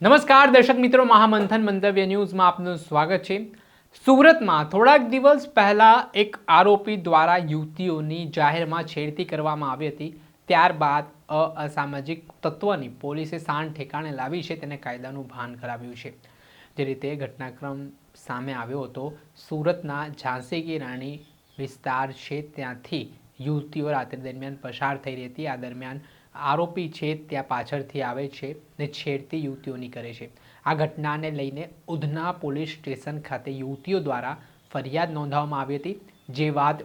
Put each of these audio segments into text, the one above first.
નમસ્કાર, દર્શક મિત્રો, મહામંથન મંતવ્ય ન્યૂઝમાં આપનું સ્વાગત છે. સુરતમાં થોડાક દિવસ પહેલા એક આરોપી દ્વારા યુવતીઓની જાહેરમાં છેડતી કરવામાં આવી હતી. ત્યારબાદ અસામાજિક તત્વની પોલીસે સાણ ઠેકાણે લાવી છે, તેને કાયદાનું ભાન કરાવ્યું છે. જે રીતે ઘટનાક્રમ સામે આવ્યો હતો. સુરતના ઝાંસી કી રાણી વિસ્તાર છે, ત્યાંથી યુવતીઓ રાત્રિ દરમિયાન પસાર થઈ રહી હતી. આ દરમિયાન આરોપી છે ત્યાં પાછળથી આવે છે ને છેડતી યુવતીઓની કરે છે. આ ઘટનાને લઈને ઉધના પોલીસ સ્ટેશન ખાતે યુવતીઓ દ્વારા ફરિયાદ નોંધાવવામાં આવી હતી, જે બાદ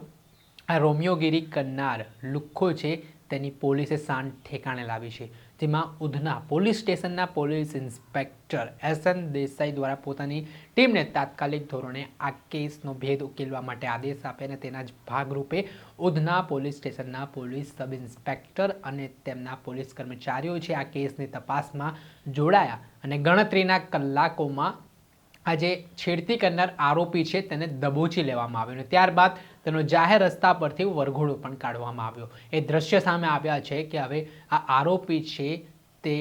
આ રોમિયોગીરી કરનાર લુખ્ખો છે, તેની પોલીસે શાંત ઠેકાણે લાવી છે. જેમાં ઉધના પોલીસ સ્ટેશનના police inspector S N Desai દ્વારા પોતાની ટીમને તાત્કાલિક ધોરણે આ કેસનો ભેદ ઉકેલવા માટે આદેશ આપે અને તેના જ ભાગરૂપે ઉધના પોલીસ સ્ટેશનના પોલીસ સબ ઇન્સ્પેક્ટર અને તેમના પોલીસ કર્મચારીઓ છે આ કેસની તપાસમાં જોડાયા અને ગણતરીના કલાકોમાં આ જે છેડતી કરનાર આરોપી છે, તેને દબોચી લેવામાં આવ્યો અને ત્યારબાદ તેનો જાહેર રસ્તા પરથી વરઘોડો પણ કાઢવામાં આવ્યો. એ દ્રશ્ય સામે આવ્યા છે કે હવે આ આરોપી છે તે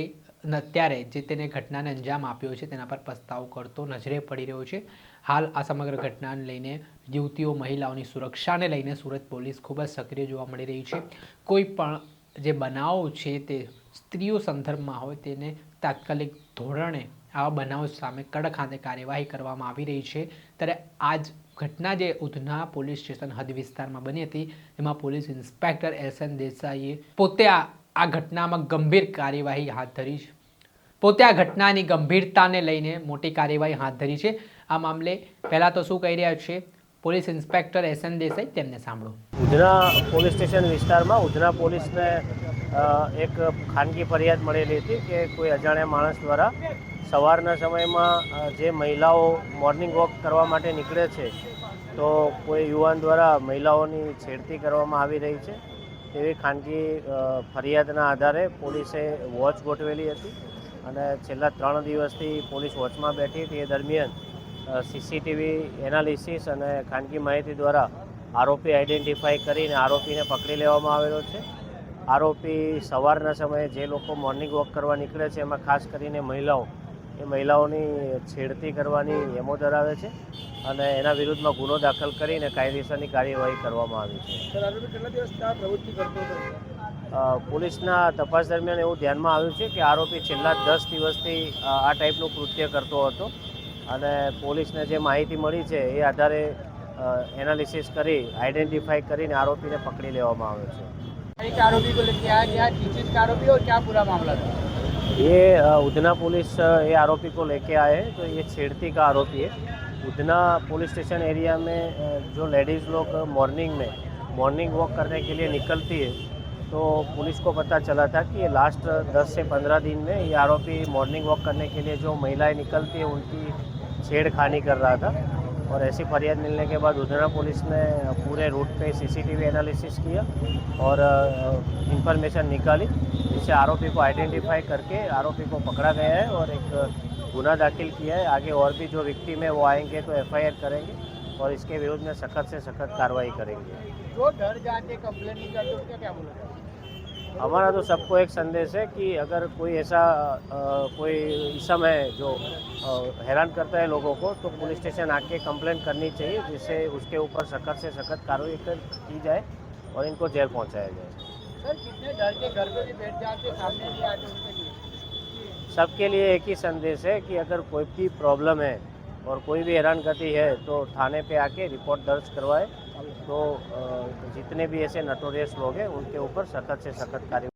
અત્યારે જે તેને ઘટનાને અંજામ આપ્યો છે, તેના પર પસ્તાવો કરતો નજરે પડી રહ્યો છે. હાલ આ સમગ્ર ઘટનાને લઈને યુવતીઓ, મહિલાઓની સુરક્ષાને લઈને સુરત પોલીસ ખૂબ જ સક્રિય જોવા મળી રહી છે. કોઈ પણ જે બનાવો છે તે સ્ત્રીઓ સંદર્ભમાં હોય તેને તાત્કાલિક ધોરણે આવા બનાવો સામે કડક હાથે કાર્યવાહી કરવામાં આવી રહી છે. ત્યારે આજ ઘટના જે ઉધના પોલીસ સ્ટેશન હદ વિસ્તારમાં બની હતી, એમાં પોલીસ ઇન્સ્પેક્ટર એસ એન દેસાઈએ પોતે આ આ ઘટનામાં ગંભીર કાર્યવાહી હાથ ધરી છે. પોતે આ ઘટનાની ગંભીરતાને લઈને મોટી કાર્યવાહી હાથ ધરી છે. આ મામલે પહેલાં તો શું કહી રહ્યા છે? Police inspector S N Desai, તેમને સાંભળો. ઉધના પોલીસ સ્ટેશન વિસ્તારમાં ઉધના પોલીસને એક ખાનગી ફરિયાદ મળેલી હતી કે કોઈ અજાણ્યા માણસ દ્વારા સવારના સમયમાં જે મહિલાઓ મોર્નિંગ વોક કરવા માટે નીકળે છે, તો કોઈ યુવાન દ્વારા મહિલાઓની છેડતી કરવામાં આવી રહી છે. તેવી ખાનગી ફરિયાદના આધારે પોલીસે વોચ ગોઠવેલી હતી અને છેલ્લા ત્રણ દિવસથી પોલીસ વોચમાં બેઠી હતી. એ દરમિયાન સીસીટીવી એનાલિસિસ અને ખાનગી માહિતી દ્વારા આરોપી આઈડેન્ટિફાઈ કરીને આરોપીને પકડી લેવામાં આવેલો છે. આરોપી સવારના સમયે જે લોકો મોર્નિંગ વોક કરવા નીકળે છે એમાં ખાસ કરીને મહિલાઓ એ મહિલાઓની છેડતી કરવાની એમો ધરાવે છે અને એના વિરુદ્ધમાં ગુનો દાખલ કરીને કાયદેસરની કાર્યવાહી કરવામાં આવી છે. પોલીસના તપાસ દરમિયાન એવું ધ્યાનમાં આવ્યું છે કે આરોપી છેલ્લા દસ દિવસથી આ ટાઈપનું કૃત્ય કરતો હતો અને પોલીસને જે માહિતી મળી છે એ આધારે એનાલિસિસ કરી આઈડેન્ટિફાઈ કરીને આરોપીને પકડી લેવામાં આવ્યો છે. आरोपी को लेके आया किस का आरोपी और क्या पूरा मामला था? ये उधना पुलिस ये आरोपी को लेके आए तो ये छेड़ती का आरोपी है। उधना पुलिस स्टेशन एरिया में जो लेडीज़ लोग मॉर्निंग में, मॉर्निंग वॉक करने के लिए निकलती है तो पुलिस को पता चला था कि ये लास्ट दस से पंद्रह दिन में ये आरोपी मॉर्निंग वॉक करने के लिए जो महिलाएँ निकलती है, उनकी छेड़खानी कर रहा था। और ऐसी फरियाद मिलने के बाद उधना पुलिस ने पूरे रूट पे सीसीटीवी एनालिसिस किया और इंफॉर्मेशन निकाली, जिससे आरोपी को आइडेंटिफाई करके आरोपी को पकड़ा गया है और एक गुना दाखिल किया है। आगे और भी जो विक्टिम है वो आएँगे तो एफआईआर करेंगे और इसके विरुद्ध में सख्त से सख्त कार्रवाई करेंगे। जो घर जाके कंप्लेन नहीं क्या बोला हमारा तो सबको एक संदेश है कि अगर कोई ऐसा कोई इसम है जो हैरान करता है लोगों को तो पुलिस स्टेशन आके कंप्लेन करनी चाहिए जिससे उसके ऊपर सख्त से सख्त कार्रवाई कर- की जाए और इनको जेल पहुँचाया जाए। सर कितने डर के घर पे भी बैठ जाते सामने नहीं आते उनके लिए? सबके लिए एक ही संदेश है कि अगर कोई भी प्रॉब्लम है और कोई भी हैरान गति है तो थाने पे आके रिपोर्ट दर्ज करवाए। तो अ, जितने भी ऐसे नटोरियस लोग हैं उनके ऊपर सख्त से सख्त कार्य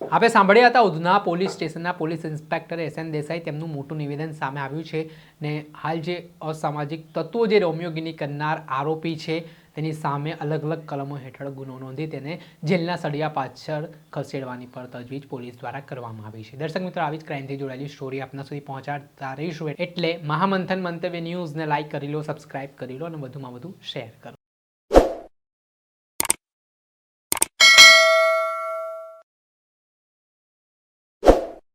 આપણે સાંભળ્યા હતા ઉધના પોલીસ સ્ટેશનના police inspector S N Desai તેમનું મોટું નિવેદન સામે આવ્યું છે ને હાલ જે અસામાજિક તત્વો જે રોમિયોગીની કરનાર આરોપી છે તેની સામે અલગ અલગ કલમો હેઠળ ગુનો નોંધી તેને જેલના સળિયા પાછળ ખસેડવાની પર તજવીજ પોલીસ દ્વારા કરવામાં આવી છે. દર્શક મિત્રો, આવી જ ક્રાઇમથી જોડાયેલી સ્ટોરી આપના સુધી પહોંચાડતા રહીશું. એટલે મહામંથન મંતવ્ય ન્યૂઝને લાઇક કરી લો સબસ્ક્રાઇબ કરી લો અને વધુમાં વધુ શેર કરો.